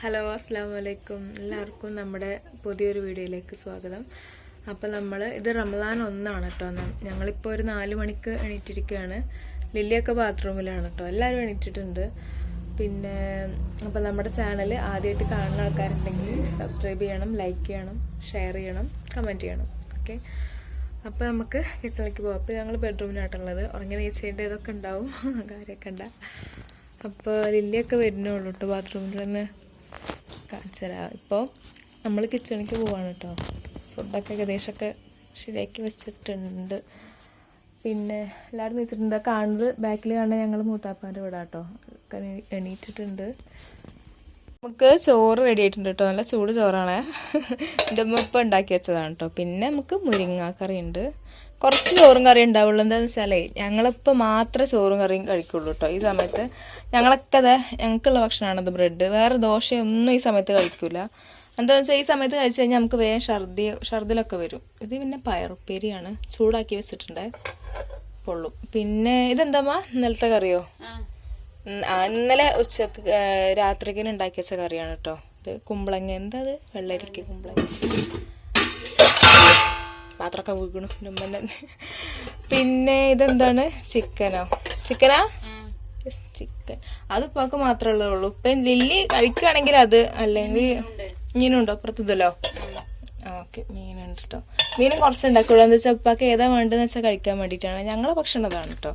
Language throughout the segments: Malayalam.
ഹലോ അസ്സാം വലൈക്കും എല്ലാവർക്കും നമ്മുടെ പുതിയൊരു വീഡിയോയിലേക്ക് സ്വാഗതം. അപ്പോൾ നമ്മൾ ഇത് റമദാൻ ഒന്നാണ് കേട്ടോ ഞങ്ങളിപ്പോൾ ഒരു നാല് മണിക്ക് എണീറ്റിരിക്കുകയാണ് ലില്ലിയൊക്കെ ബാത്റൂമിലാണ് കേട്ടോ എല്ലാവരും എണീറ്റിട്ടുണ്ട്. പിന്നെ അപ്പോൾ നമ്മുടെ ചാനൽ ആദ്യമായിട്ട് കാണുന്ന ആൾക്കാരുണ്ടെങ്കിൽ സബ്സ്ക്രൈബ് ചെയ്യണം ലൈക്ക് ചെയ്യണം ഷെയർ ചെയ്യണം കമന്റ് ചെയ്യണം. ഓക്കെ? അപ്പോൾ നമുക്ക് കിച്ചണിലേക്ക് പോകാം അപ്പോൾ ഞങ്ങൾ ബെഡ്റൂമിലാട്ടുള്ളത്. ഉറങ്ങി നീച്ചതിന്റെ ഇതൊക്കെ ഉണ്ടാവും. കാര്യമൊക്കെ ഉണ്ടാകും അപ്പോൾ ലില്ലിയൊക്കെ വരുന്നുള്ളൂ കേട്ടോ ബാത്റൂമിൽ നിന്ന്. കാണിച്ചു തരാം ഇപ്പോൾ നമ്മൾ കിച്ചണിക്ക് പോവാണ് കേട്ടോ ഫുഡൊക്കെ ഏകദേശമൊക്കെ ശരിയാക്കി വെച്ചിട്ടുണ്ട്. പിന്നെ എല്ലാവരും വെച്ചിട്ടുണ്ട് കാണുന്നത് ബാക്കിൽ കാണുന്നത് ഞങ്ങൾ മൂത്താപ്പാന്റെ വീടാ കേട്ടോ എണീറ്റിട്ടുണ്ട്. നമുക്ക് ചോറ് റെഡി ആയിട്ടുണ്ട് കേട്ടോ നല്ല ചൂട് ചോറാണ്. എന്റെ ഉമ്മ ഇപ്പം ഉണ്ടാക്കി വെച്ചതാണ് കേട്ടോ പിന്നെ നമുക്ക് മുരിങ്ങാക്കറി ഉണ്ട് കുറച്ച് ചോറും കറി ഉണ്ടാവുള്ളൂ. എന്താണെന്ന് വെച്ചാലേ ഞങ്ങളിപ്പോൾ മാത്രമേ ചോറും കറിയും കഴിക്കുള്ളൂ കേട്ടോ ഈ സമയത്ത് ഞങ്ങളൊക്കെ അതെ ഞങ്ങൾക്കുള്ള ഭക്ഷണമാണത് ബ്രെഡ്. വേറെ ദോശയൊന്നും ഈ സമയത്ത് കഴിക്കില്ല എന്താണെന്ന് വെച്ചാൽ ഈ സമയത്ത് കഴിച്ചു കഴിഞ്ഞാൽ നമുക്ക് വേഗം ഛർദി ഛർദിലൊക്കെ വരും. ഇത് പിന്നെ പയറുപ്പേരിയാണ്. ചൂടാക്കി വെച്ചിട്ടുണ്ട്. പൊള്ളും. പിന്നെ ഇതെന്താമ്മ? ഇന്നലത്തെ കറിയോ? ഇന്നലെ ഉച്ചയ്ക്ക് രാത്രിക്കിന് രാത്രിക്ക് ഉണ്ടാക്കി വെച്ച കറിയാണ് കേട്ടോ ഇത് കുമ്പളങ്ങ. എന്താ അത് വെള്ളരിക്ക കുമ്പളങ്ങ. പാത്രമൊക്കെ വീണു. ഉമ്മന്നെ പിന്നെ ഇതെന്താണ്? ചിക്കനോ? ചിക്കനാ? യെസ് ചിക്കൻ അത് ഉപ്പാക്ക് മാത്രമേ ഉള്ളൂ. ഇപ്പം ലില്ലി കഴിക്കുകയാണെങ്കിൽ അത് അല്ലെങ്കിൽ മീനുണ്ടോ? അപ്പുറത്തതല്ലോ ഓക്കെ. മീനുണ്ട് കേട്ടോ മീനും കുറച്ചുണ്ടാക്കുള്ളൂ. എന്താ വെച്ചാൽ ഉപ്പാക്ക് ഏതാ വേണ്ടതെന്ന് വെച്ചാൽ കഴിക്കാൻ വേണ്ടിയിട്ടാണ്. ഞങ്ങളെ ഭക്ഷണം അതാണ് കേട്ടോ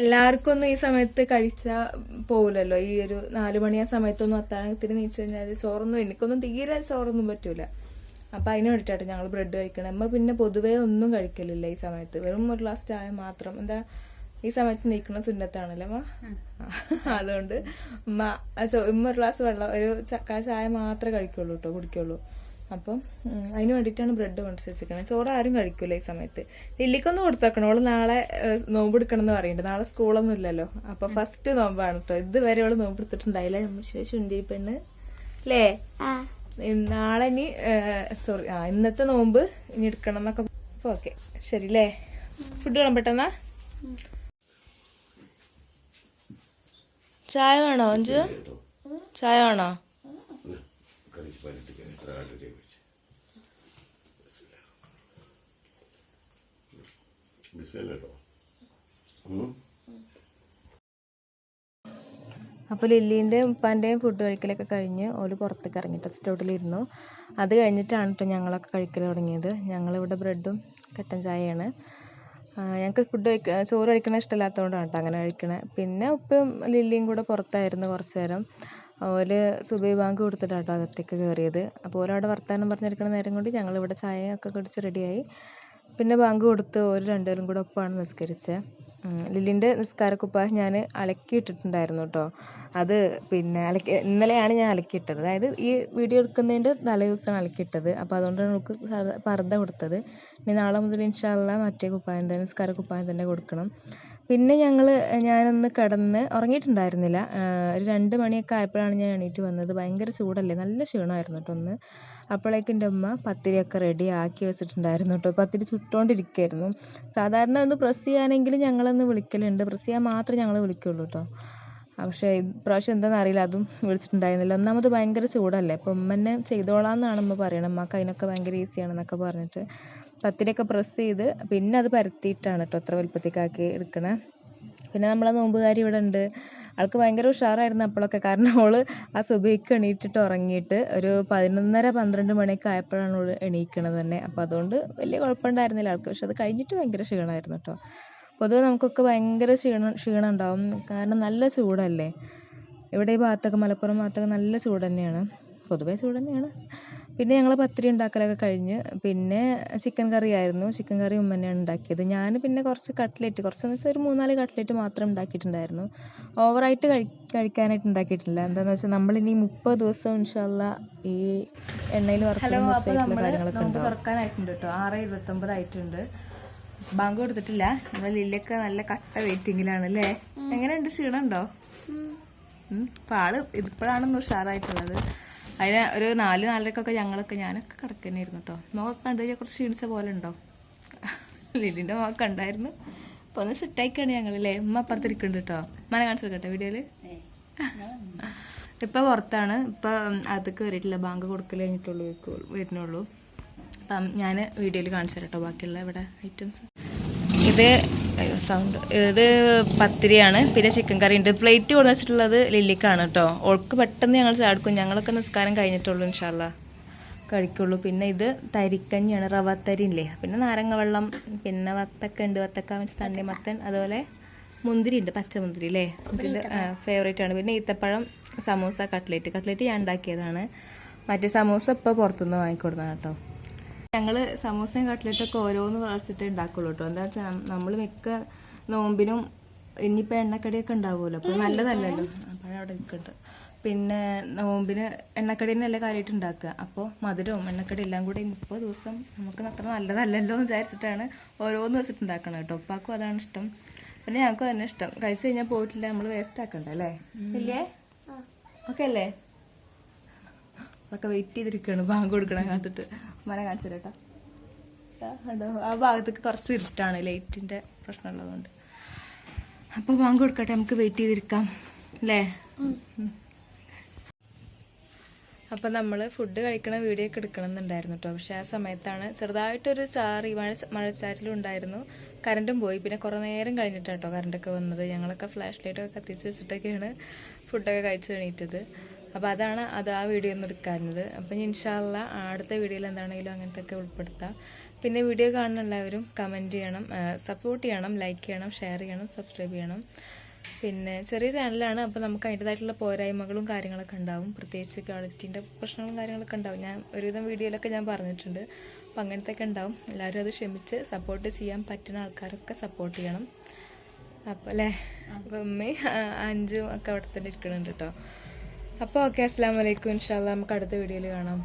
എല്ലാവർക്കും ഒന്നും ഈ സമയത്ത് കഴിച്ചാൽ പോകില്ലല്ലോ ഈ ഒരു നാല് മണി ആ സമയത്തൊന്നും അത്താഴത്തിന് നീച്ചു കഴിഞ്ഞാൽ ചോറൊന്നും എനിക്കൊന്നും തീരെ ചോറൊന്നും പറ്റൂല. അപ്പം അതിന് വേണ്ടിയിട്ടാണ് ഞങ്ങൾ ബ്രെഡ് കഴിക്കണം. അമ്മ പിന്നെ പൊതുവേ ഒന്നും കഴിക്കലില്ല ഈ സമയത്ത്. വെറും ഒരു ഗ്ലാസ് ചായ മാത്രം. എന്താ ഈ സമയത്ത് നീക്കുന്ന സുന്നത്താണല്ലോ അമ്മ? അതുകൊണ്ട് ഉമ്മ ഉമ്മ ഒരു ഗ്ലാസ് വെള്ളം ഒരു ചക്ക ചായ മാത്രമേ കഴിക്കുള്ളൂ കേട്ടോ കുടിക്കുള്ളൂ. അപ്പം അതിന് വേണ്ടിയിട്ടാണ് ബ്രെഡ് കൊണ്ടുവച്ച് വെച്ചിരിക്കുന്നത് ചോറ് ആരും കഴിക്കൂല ഈ സമയത്ത്. ലില്ലിക്കൊന്ന് കൊടുത്തേക്കണം അവൾ നാളെ നോമ്പ് എടുക്കണം എന്ന് പറയുന്നുണ്ട് നാളെ സ്കൂളൊന്നും ഇല്ലല്ലോ. അപ്പൊ ഫസ്റ്റ് നോമ്പാണ് കേട്ടോ ഇതുവരെ അവൾ നോമ്പ് എടുത്തിട്ടുണ്ടായില്ല ശുണ്ടി പെണ്ണ്? അല്ലേ നാളെ ഇനി സോറി ആ ഇന്നത്തെ നോമ്പ് ഇനി എടുക്കണം എന്നൊക്കെ. അപ്പൊ ഓക്കെ. ശരി അല്ലേ ഫുഡ് വേണം പെട്ടെന്നാ? ചായ വേണോ അഞ്ചു? ചായ വേണോ? ബിസ്മില്ലോ അപ്പോൾ ലില്ലീന്റെയും ഉപ്പാന്റെയും ഫുഡ് കഴിക്കലൊക്കെ കഴിഞ്ഞ് ഓൽ പുറത്തേക്ക് ഇറങ്ങി. ടെസ്റ്റ് ഹോട്ടലിരുന്നു അത് കഴിഞ്ഞിട്ടാണ് കേട്ടോ ഞങ്ങളൊക്കെ കഴിക്കൽ തുടങ്ങിയത്. ഞങ്ങളിവിടെ ബ്രെഡും കട്ടൻ ചായയാണ്. ഞങ്ങൾക്ക് ഫുഡ് കഴിക്ക ചോറ് കഴിക്കണ ഇഷ്ടമില്ലാത്തതുകൊണ്ടാണ് കേട്ടോ അങ്ങനെ കഴിക്കണേ. പിന്നെ ഉപ്പയും ലില്ലിയും കൂടെ പുറത്തായിരുന്നു കുറച്ച് നേരം. ഓൽ സുബൈ ബാങ്ക് കൊടുത്തിട്ടാണ് കേട്ടോ അകത്തേക്ക് കയറിയത്. അപ്പോൾ ഓരവിടെ വർത്തമാനം പറഞ്ഞിരിക്കുന്ന നേരം കൊണ്ട് ഞങ്ങളിവിടെ ചായയൊക്കെ കുടിച്ച് റെഡിയായി പിന്നെ ബാങ്ക് കൊടുത്ത് ഓര് രണ്ടുപേരും കൂടെ ഒപ്പമാണ് നിസ്കരിച്ചത്. ലില്ലിന്റെ നിസ്കാരക്കുപ്പ ഞാൻ അലക്കിയിട്ടിട്ടുണ്ടായിരുന്നു കേട്ടോ. അത് പിന്നെ അലക്കി ഇന്നലെയാണ് ഞാൻ അലക്കിയിട്ടത്. അതായത് ഈ വീഡിയോ എടുക്കുന്നതിന്റെ തലേ ദിവസമാണ് അലക്കിയിട്ടത്. അപ്പോൾ അതുകൊണ്ടാണ് നമുക്ക് പർദ്ദ കൊടുത്തത്. ഇനി നാളെ മുതൽ ഇൻഷാ ഇൻഷാല്ല മറ്റേ കുപ്പായം തന്നെ നിസ്കാര കുപ്പായം തന്നെ കൊടുക്കണം. പിന്നെ ഞങ്ങൾ ഞാനൊന്ന് കിടന്ന് ഉറങ്ങിയിട്ടുണ്ടായിരുന്നില്ല. ഒരു രണ്ട് മണിയൊക്കെ ആയപ്പോഴാണ് ഞാൻ എണീറ്റ് വന്നത്. ഭയങ്കര ചൂടല്ലേ? നല്ല ക്ഷീണമായിരുന്നു കേട്ടോ ഒന്ന്. അപ്പോഴേക്കും എന്റെ ഉമ്മ പത്തിരിയൊക്കെ റെഡി ആക്കി വെച്ചിട്ടുണ്ടായിരുന്നു കേട്ടോ. പത്തിരി ചുട്ടുകൊണ്ടിരിക്കുകയായിരുന്നു സാധാരണ ഒന്ന് പ്രസ് ചെയ്യാനെങ്കിലും ഞങ്ങളൊന്ന് വിളിക്കലുണ്ട്. പ്രസ് ചെയ്യാൻ മാത്രമേ ഞങ്ങൾ വിളിക്കുള്ളൂ കേട്ടോ. പക്ഷേ ഇപ്രാവശ്യം എന്താണെന്ന് അറിയില്ല. അതും വിളിച്ചിട്ടുണ്ടായിരുന്നില്ല. ഒന്നാമത് ഭയങ്കര ചൂടല്ലേ? അപ്പോൾ ഉമ്മ തന്നെ ചെയ്തോളാം എന്നാണ് ഉമ്മ പറയണത്. ഉമ്മക്ക് അതിനൊക്കെ ഭയങ്കര ഈസിയാണെന്നൊക്കെ പറഞ്ഞിട്ട്. പത്തിരിയൊക്കെ പ്രസ് ചെയ്ത് പിന്നെ അത് പരത്തിയിട്ടാണ് കേട്ടോ അത്ര വലുപ്പത്തേക്കാക്കി എടുക്കണത് പിന്നെ നമ്മളെ നോമ്പുകാരി ഇവിടെ ഉണ്ട്. ആൾക്ക് ഭയങ്കര ഉഷാറായിരുന്നു അപ്പോഴൊക്കെ കാരണം അവൾ ആ സുബൈക്ക് എണീറ്റിട്ട് ഉറങ്ങിയിട്ട് ഒരു പതിനൊന്നര പന്ത്രണ്ട് മണിയൊക്കെ ആയപ്പോഴാണ് അവൾ എണീക്കണത് തന്നെ. അപ്പോൾ അതുകൊണ്ട് വലിയ കുഴപ്പമുണ്ടായിരുന്നില്ല. ആൾക്ക് പക്ഷെ അത് കഴിഞ്ഞിട്ട് ഭയങ്കര ക്ഷീണമായിരുന്നു കേട്ടോ പൊതുവെ നമുക്കൊക്കെ ഭയങ്കര ക്ഷീണം ക്ഷീണം ഉണ്ടാവും. കാരണം നല്ല ചൂടല്ലേ. ഇവിടെ ഈ ഭാഗത്തൊക്കെ മലപ്പുറം ഭാഗത്തൊക്കെ നല്ല ചൂട് തന്നെയാണ്. പൊതുവേ ചൂട് തന്നെയാണ്. പിന്നെ ഞങ്ങൾ പത്തിരി ഉണ്ടാക്കലൊക്കെ കഴിഞ്ഞ് പിന്നെ ചിക്കൻ കറി ആയിരുന്നു. ചിക്കൻ കറി ഉമ്മ തന്നെയാണ് ഉണ്ടാക്കിയത്. ഞാൻ പിന്നെ കുറച്ച് കട്ട്ലേറ്റ് കുറച്ചെന്ന് വെച്ചാൽ ഒരു മൂന്നാൽ കട്ട്ലെറ്റ് മാത്രം ഉണ്ടാക്കിയിട്ടുണ്ടായിരുന്നു. ഓവറായിട്ട് കഴി കഴിക്കാനായിട്ട് ഉണ്ടാക്കിയിട്ടില്ല. എന്താണെന്ന് വെച്ചാൽ നമ്മളിനി മുപ്പത് ദിവസം ഇൻഷാല്ല ഈ എണ്ണയിൽ വറുക്കുന്ന കാര്യങ്ങളൊക്കെ ഉണ്ടാവും. തുറക്കാനായിട്ടുണ്ട് കേട്ടോ ആറ് ഇരുപത്തൊമ്പത് ആയിട്ടുണ്ട്. ബാങ്ക് കൊടുത്തിട്ടില്ല. നമ്മൾ ലില്ലൊക്കെ നല്ല കട്ട വെയിറ്റിങ്ങിലാണ് അല്ലേ എങ്ങനെയുണ്ട്? ക്ഷീണം ഉണ്ടോ ഇപ്പം ആൾ ഇതിപ്പോഴാണ് ഉഷാറായിട്ടുള്ളത്. അതിന് ഒരു നാല് നാലരക്കൊക്കെ ഞങ്ങളൊക്കെ ഞാനൊക്കെ കിടക്കുന്നതായിരുന്നു കേട്ടോ മുഖമൊക്കെ കണ്ടു കഴിഞ്ഞാൽ കുറച്ച് ക്ഷീണിച്ച പോലെ ഉണ്ടോ? ലില്ലിന്റെ മുഖമൊക്കെ ഉണ്ടായിരുന്നു അപ്പോൾ ഒന്ന് സെറ്റായിക്കാണ് ഞങ്ങളല്ലേ. ഉമ്മ അപ്പുറത്തിരിക്കുന്നുണ്ട് കേട്ടോ മന കാണിച്ചു കേട്ടോ വീഡിയോയിൽ ഇപ്പം പുറത്താണ്. ഇപ്പം അത് കയറിയിട്ടില്ല ബാങ്ക് കൊടുക്കൽ കഴിഞ്ഞിട്ടുള്ളൂ വരുന്നുള്ളൂ. അപ്പം ഞാൻ വീഡിയോയിൽ കാണിച്ചു തരാം കേട്ടോ ബാക്കിയുള്ള ഇവിടെ ഐറ്റംസ് ഇത് സൗണ്ട് ഇത് പത്തിരിയാണ്. പിന്നെ ചിക്കൻ കറി ഉണ്ട്. പ്ലേറ്റ് കൊണ്ടു വെച്ചിട്ടുള്ളത് ലില്ലിക്കാണ് കേട്ടോ. ഓൾക്ക് പെട്ടെന്ന് ഞങ്ങൾ ചാടിക്കും ഞങ്ങളൊക്കെ നിസ്കാരം കഴിഞ്ഞിട്ടുള്ളൂ ഇൻഷാല്ല കഴിക്കുള്ളൂ. പിന്നെ ഇത് തരിക്കഞ്ഞിയാണ്. റവ തരില്ലേ പിന്നെ നാരങ്ങ വെള്ളം പിന്നെ വത്തക്ക ഉണ്ട്. വത്തക്ക മീൻസ് തണ്ണിമത്തൻ അതുപോലെ മുന്തിരി ഉണ്ട്. പച്ചമുന്തിരി അല്ലേ ഇതിന്റെ ഫേവറേറ്റ് ആണ്. പിന്നെ ഈത്തപ്പഴം സമൂസ കട്ട്ലേറ്റ് കട്ട്ലേറ്റ് ഞാൻ ഉണ്ടാക്കിയതാണ്. മറ്റേ സമൂസ ഇപ്പോൾ പുറത്തുനിന്ന് വാങ്ങിക്കൊടുന്നതാണ് കേട്ടോ. ഞങ്ങൾ സമൂസയും കട്ട്ലറ്റൊക്കെ ഓരോന്ന് വളർച്ചിട്ടേ ഉണ്ടാക്കുള്ളൂ കേട്ടോ എന്താ വെച്ചാൽ നമ്മൾ മിക്ക നോമ്പിനും ഇനിയിപ്പോൾ എണ്ണക്കടിയൊക്കെ ഉണ്ടാവുമല്ലോ അപ്പോൾ നല്ലതല്ലല്ലോ. പഴം അവിടെ നിൽക്കുന്നുണ്ട് പിന്നെ നോമ്പിന് എണ്ണക്കടി തന്നെയല്ലേ കാര്യമായിട്ട് ഉണ്ടാക്കുക അപ്പോൾ മധുരവും എണ്ണക്കടി എല്ലാം കൂടി മുപ്പത് ദിവസം നമുക്ക് അത്ര നല്ലതല്ലല്ലോ എന്ന് വിചാരിച്ചിട്ടാണ് ഓരോന്ന് വെച്ചിട്ട് ഉണ്ടാക്കണം കേട്ടോ ഉപ്പാക്കും അതാണ് ഇഷ്ടം. പിന്നെ ഞങ്ങൾക്കും തന്നെ ഇഷ്ടം. കഴിച്ചു കഴിഞ്ഞാൽ പോയിട്ടില്ല നമ്മൾ വേസ്റ്റ് ആക്കണ്ടല്ലേ? ഇല്ലേ? ഓക്കെ അല്ലേ? ഒക്കെ വെയിറ്റ് ചെയ്തിരിക്കുകയാണ്. ബാങ്ക് കൊടുക്കണം കാത്തിട്ട്. മന കാണിച്ചു കേട്ടോ കണ്ടോ ആ ഭാഗത്തേക്ക് കുറച്ച് ഇരുട്ടാണ് ലൈറ്റിന്റെ പ്രശ്നമുള്ളതുകൊണ്ട് അപ്പോൾ ബാങ്ക് കൊടുക്കട്ടെ നമുക്ക് വെയിറ്റ് ചെയ്തിരിക്കാം. അല്ലേ അപ്പം നമ്മൾ ഫുഡ് കഴിക്കണ വീഡിയോ ഒക്കെ എടുക്കണം എന്നുണ്ടായിരുന്നു കേട്ടോ പക്ഷേ ആ സമയത്താണ് ചെറുതായിട്ടൊരു ചാറി മഴ മഴച്ചാറ്റിലും ഉണ്ടായിരുന്നു. കറണ്ടും പോയി. പിന്നെ കുറേ നേരം കഴിഞ്ഞിട്ടാണ് കേട്ടോ കറണ്ടൊക്കെ വന്നത്. ഞങ്ങളൊക്കെ ഫ്ലാഷ് ലൈറ്റൊക്കെ കത്തിച്ച് വെച്ചിട്ടൊക്കെയാണ് ഫുഡൊക്കെ കഴിച്ച് എണീറ്റത്. അപ്പോൾ അതാണ് അത് ആ വീഡിയോ ഒന്ന് എടുക്കാറുന്നത് അപ്പം ഇൻഷാല്ല അടുത്ത വീഡിയോയിൽ എന്താണെങ്കിലും അങ്ങനത്തെ ഒക്കെ ഉൾപ്പെടുത്താം. പിന്നെ വീഡിയോ കാണുന്ന എല്ലാവരും കമന്റ് ചെയ്യണം സപ്പോർട്ട് ചെയ്യണം ലൈക്ക് ചെയ്യണം ഷെയർ ചെയ്യണം സബ്സ്ക്രൈബ് ചെയ്യണം. പിന്നെ ചെറിയ ചാനലാണ് അപ്പോൾ നമുക്ക് അതിന്റെതായിട്ടുള്ള പോരായ്മകളും കാര്യങ്ങളൊക്കെ ഉണ്ടാവും. പ്രത്യേകിച്ച് ക്വാളിറ്റീന്റെ പ്രശ്നങ്ങളും കാര്യങ്ങളൊക്കെ ഉണ്ടാവും. ഞാൻ ഒരുവിധം വീഡിയോയിലൊക്കെ ഞാൻ പറഞ്ഞിട്ടുണ്ട്. അപ്പം അങ്ങനത്തെയൊക്കെ ഉണ്ടാവും. എല്ലാവരും അത് ക്ഷമിച്ച് സപ്പോർട്ട് ചെയ്യാൻ പറ്റുന്ന ആൾക്കാരൊക്കെ സപ്പോർട്ട് ചെയ്യണം. അപ്പോൾ അല്ലേ അപ്പം അമ്മയും അഞ്ചും ഒക്കെ അവിടെ തന്നെ ഇരിക്കുന്നുണ്ട് കേട്ടോ അപ്പോൾ ഓക്കെ അസ്സാം വലൈക്കും ഇൻഷാല്ല നമുക്ക് അടുത്ത വീഡിയോയിൽ കാണാം.